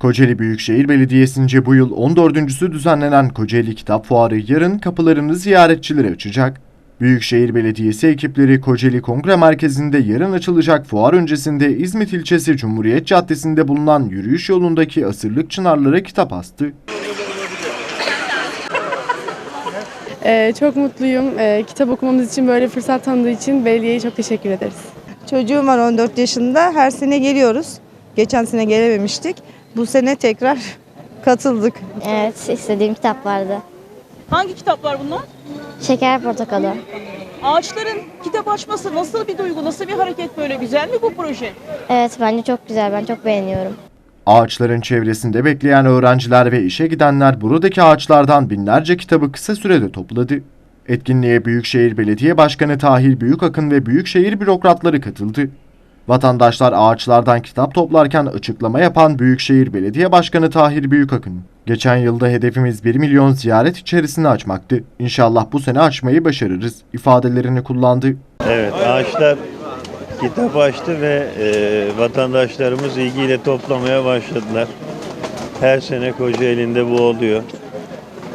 Kocaeli Büyükşehir Belediyesi'nce bu yıl 14.sü düzenlenen Kocaeli Kitap Fuarı yarın kapılarını ziyaretçilere açacak. Büyükşehir Belediyesi ekipleri Kocaeli Kongre Merkezi'nde yarın açılacak fuar öncesinde İzmit ilçesi Cumhuriyet Caddesi'nde bulunan yürüyüş yolundaki asırlık çınarlara kitap astı. Ee, çok mutluyum. Ee, kitap okumamız için böyle fırsat tanıdığı için belediyeye çok teşekkür ederiz. Çocuğum var 14 yaşında. Her sene geliyoruz. Geçen sene gelememiştik. Bu sene tekrar katıldık. Evet, istediğim kitap vardı. Hangi kitaplar bunlar? Şeker Portakalı. Ağaçların kitap açması nasıl bir duygu, nasıl bir hareket böyle? Güzel mi bu proje? Evet, bence çok güzel. Ben çok beğeniyorum. Ağaçların çevresinde bekleyen öğrenciler ve işe gidenler buradaki ağaçlardan binlerce kitabı kısa sürede topladı. Etkinliğe Büyükşehir Belediye Başkanı Tahir Büyükakın ve Büyükşehir bürokratları katıldı. Vatandaşlar ağaçlardan kitap toplarken açıklama yapan Büyükşehir Belediye Başkanı Tahir Büyükakın, "Geçen yılda hedefimiz 1 milyon ziyaret içerisinde açmaktı. İnşallah bu sene açmayı başarırız." ifadelerini kullandı. Evet, ağaçlar kitap açtı ve e, vatandaşlarımız ilgiyle toplamaya başladılar. Her sene Kocaeli'nde bu oluyor.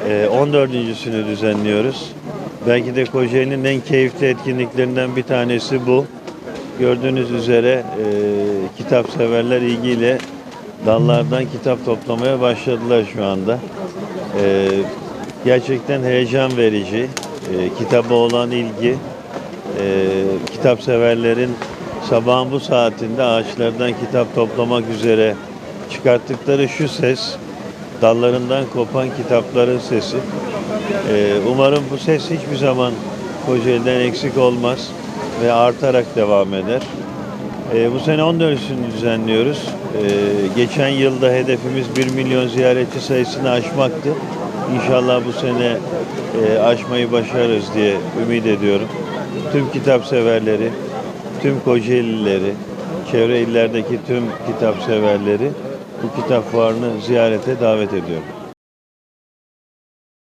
E, 14.sünü düzenliyoruz. Belki de Kocaeli'nin en keyifli etkinliklerinden bir tanesi bu. Gördüğünüz üzere e, kitap severler ilgiyle dallardan kitap toplamaya başladılar şu anda. E, gerçekten heyecan verici. E, kitaba olan ilgi, e, kitap severlerin sabahın bu saatinde ağaçlardan kitap toplamak üzere çıkarttıkları şu ses, dallarından kopan kitapların sesi. E, umarım bu ses hiçbir zaman Kocaeli'den eksik olmaz ve artarak devam eder. E, bu sene 14'sünü düzenliyoruz. E, geçen yılda hedefimiz 1 milyon ziyaretçi sayısını aşmaktı. İnşallah bu sene e, aşmayı başarırız diye ümit ediyorum. Tüm kitap severleri, tüm Kocaelileri, çevre illerdeki tüm kitap severleri bu kitap fuarını ziyarete davet ediyorum.